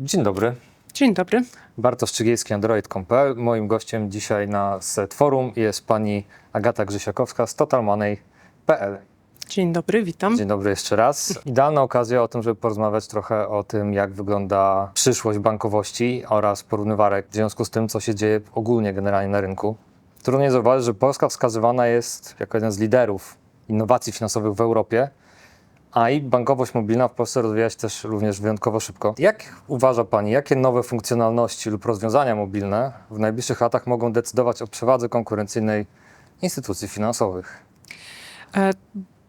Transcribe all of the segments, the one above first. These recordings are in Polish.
Dzień dobry. Dzień dobry. Bartosz Czygielski, Android.pl. Moim gościem dzisiaj na set forum jest pani Agata Grzysiakowska z totalmoney.pl. Dzień dobry, witam. Dzień dobry jeszcze raz. Idealna okazja o tym, żeby porozmawiać trochę o tym, jak wygląda przyszłość bankowości oraz porównywarek w związku z tym, co się dzieje ogólnie generalnie na rynku. Trudno nie zauważyć, że Polska wskazywana jest jako jeden z liderów innowacji finansowych w Europie, a i bankowość mobilna w Polsce rozwija się też również wyjątkowo szybko. Jak uważa Pani, jakie nowe funkcjonalności lub rozwiązania mobilne w najbliższych latach mogą decydować o przewadze konkurencyjnej instytucji finansowych? E,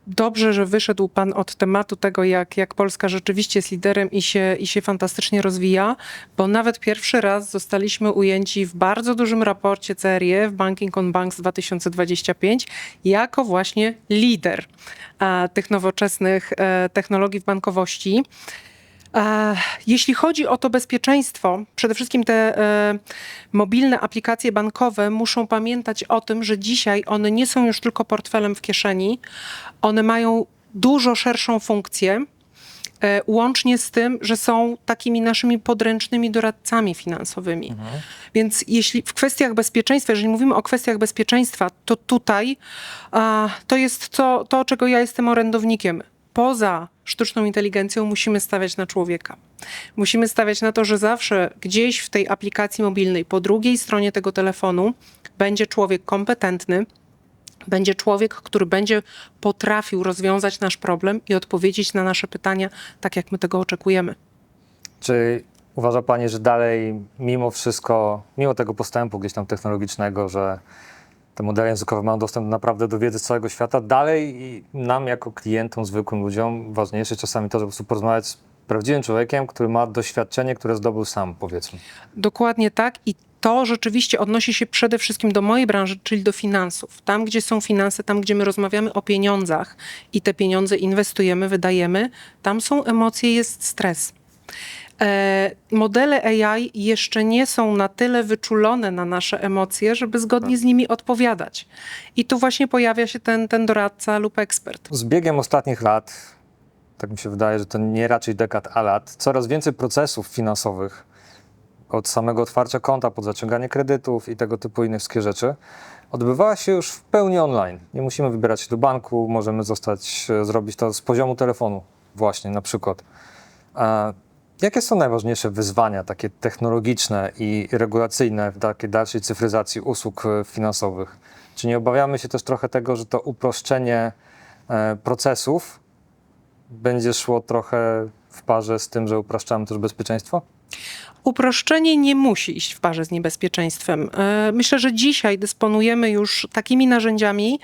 Dobrze, że wyszedł Pan od tematu tego, jak, jak Polska rzeczywiście jest liderem i się, i się fantastycznie rozwija, bo nawet pierwszy raz zostaliśmy ujęci w bardzo dużym raporcie CRE w Banking on Banks 2025 jako właśnie lider e, tych nowoczesnych e, technologii w bankowości. E, Jeśli chodzi o to bezpieczeństwo, przede wszystkim te e, mobilne aplikacje bankowe muszą pamiętać o tym, że dzisiaj one nie są już tylko portfelem w kieszeni, one mają dużo szerszą funkcję. e, Łącznie z tym, że są takimi naszymi podręcznymi doradcami finansowymi. Więc jeśli w kwestiach bezpieczeństwa, jeżeli mówimy o kwestiach bezpieczeństwa, to tutaj a, to jest to, to, czego ja jestem orędownikiem. Poza sztuczną inteligencją musimy stawiać na człowieka. Musimy stawiać na to, że zawsze gdzieś w tej aplikacji mobilnej, po drugiej stronie tego telefonu, będzie człowiek kompetentny, będzie człowiek, który będzie potrafił rozwiązać nasz problem i odpowiedzieć na nasze pytania tak, jak my tego oczekujemy. Czy uważa Pani, że dalej, mimo wszystko, mimo tego postępu gdzieś tam technologicznego, że te modele językowe mają dostęp naprawdę do wiedzy z całego świata, dalej i nam jako klientom, zwykłym ludziom, ważniejsze czasami to, żeby po prostu porozmawiać z prawdziwym człowiekiem, który ma doświadczenie, które zdobył sam, powiedzmy. Dokładnie tak i to rzeczywiście odnosi się przede wszystkim do mojej branży, czyli do finansów. Tam, gdzie są finanse, tam, gdzie my rozmawiamy o pieniądzach i te pieniądze inwestujemy, wydajemy, tam są emocje, jest stres. E, modele AI jeszcze nie są na tyle wyczulone na nasze emocje, żeby zgodnie z nimi odpowiadać. I tu właśnie pojawia się ten, ten doradca lub ekspert. Z biegiem ostatnich lat, tak mi się wydaje, że to nie raczej dekad, a lat, coraz więcej procesów finansowych, od samego otwarcia konta, pod zaciąganie kredytów i tego typu inne wszystkie rzeczy, odbywała się już w pełni online. Nie musimy wybierać się do banku, możemy zostać, e, zrobić to z poziomu telefonu właśnie na przykład. Jakie są najważniejsze wyzwania takie technologiczne i regulacyjne w takiej dalszej cyfryzacji usług e, finansowych? Czy nie obawiamy się też trochę tego, że to uproszczenie e, procesów będzie szło trochę w parze z tym, że upraszczamy też bezpieczeństwo? Uproszczenie nie musi iść w parze z niebezpieczeństwem. E, Myślę, że dzisiaj dysponujemy już takimi narzędziami,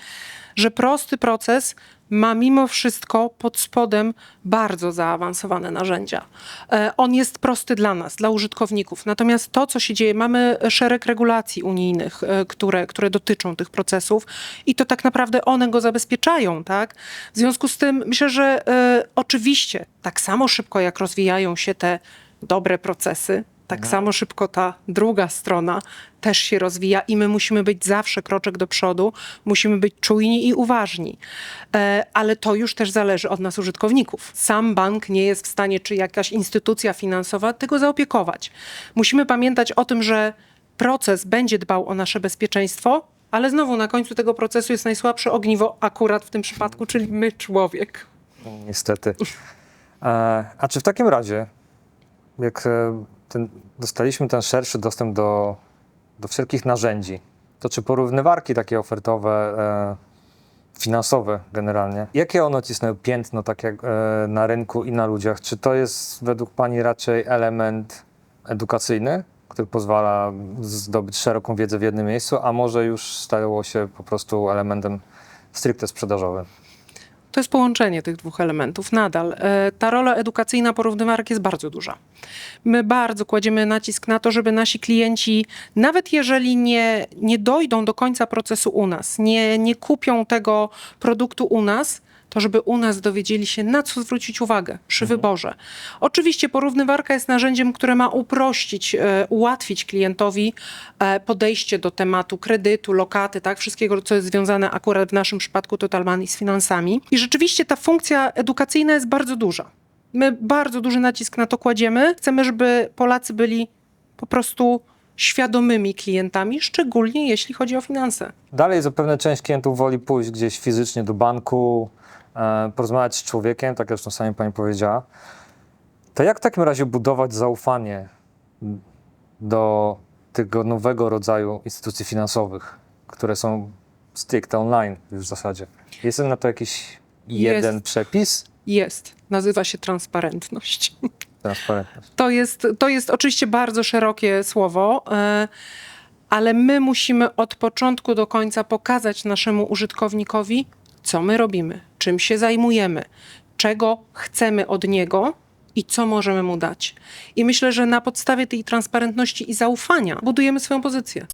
że prosty proces ma mimo wszystko pod spodem bardzo zaawansowane narzędzia. E, On jest prosty dla nas, dla użytkowników. Natomiast to, co się dzieje, mamy szereg regulacji unijnych, e, które, które dotyczą tych procesów i to tak naprawdę one go zabezpieczają. Tak? W związku z tym myślę, że e, oczywiście tak samo szybko, jak rozwijają się te dobre procesy, tak samo szybko ta druga strona też się rozwija i my musimy być zawsze kroczek do przodu, musimy być czujni i uważni. E, ale to już też zależy od nas, użytkowników. Sam bank nie jest w stanie, czy jakaś instytucja finansowa tego zaopiekować. Musimy pamiętać o tym, że proces będzie dbał o nasze bezpieczeństwo, ale znowu na końcu tego procesu jest najsłabsze ogniwo, akurat w tym przypadku, czyli my, człowiek. Niestety. E, a czy w takim razie, jak e, ten, dostaliśmy ten szerszy dostęp do, do wszelkich narzędzi, to czy porównywarki takie ofertowe, e, finansowe generalnie, jakie one cisnęły piętno tak jak, e, na rynku i na ludziach? Czy to jest według Pani raczej element edukacyjny, który pozwala zdobyć szeroką wiedzę w jednym miejscu, a może już stało się po prostu elementem stricte sprzedażowym? To jest połączenie tych dwóch elementów nadal. E, Ta rola edukacyjna porównywarek jest bardzo duża. My bardzo kładziemy nacisk na to, żeby nasi klienci, nawet jeżeli nie, nie dojdą do końca procesu u nas, nie, nie kupią tego produktu u nas, to żeby u nas dowiedzieli się, na co zwrócić uwagę przy wyborze. Oczywiście porównywarka jest narzędziem, które ma uprościć, e, ułatwić klientowi e, podejście do tematu kredytu, lokaty, tak, wszystkiego, co jest związane akurat w naszym przypadku Total Money z finansami. I rzeczywiście ta funkcja edukacyjna jest bardzo duża. My bardzo duży nacisk na to kładziemy. Chcemy, żeby Polacy byli po prostu świadomymi klientami, szczególnie jeśli chodzi o finanse. Dalej zapewne część klientów woli pójść gdzieś fizycznie do banku, porozmawiać z człowiekiem, tak jak zresztą sami pani powiedziała. To jak w takim razie budować zaufanie do tego nowego rodzaju instytucji finansowych, które są stricte online już w zasadzie? Jest na to jakiś jeden przepis? Jest. Nazywa się transparentność. Transparentność. To jest, to jest oczywiście bardzo szerokie słowo, e, ale my musimy od początku do końca pokazać naszemu użytkownikowi, co my robimy, czym się zajmujemy, czego chcemy od niego i co możemy mu dać. I myślę, że na podstawie tej transparentności i zaufania budujemy swoją pozycję.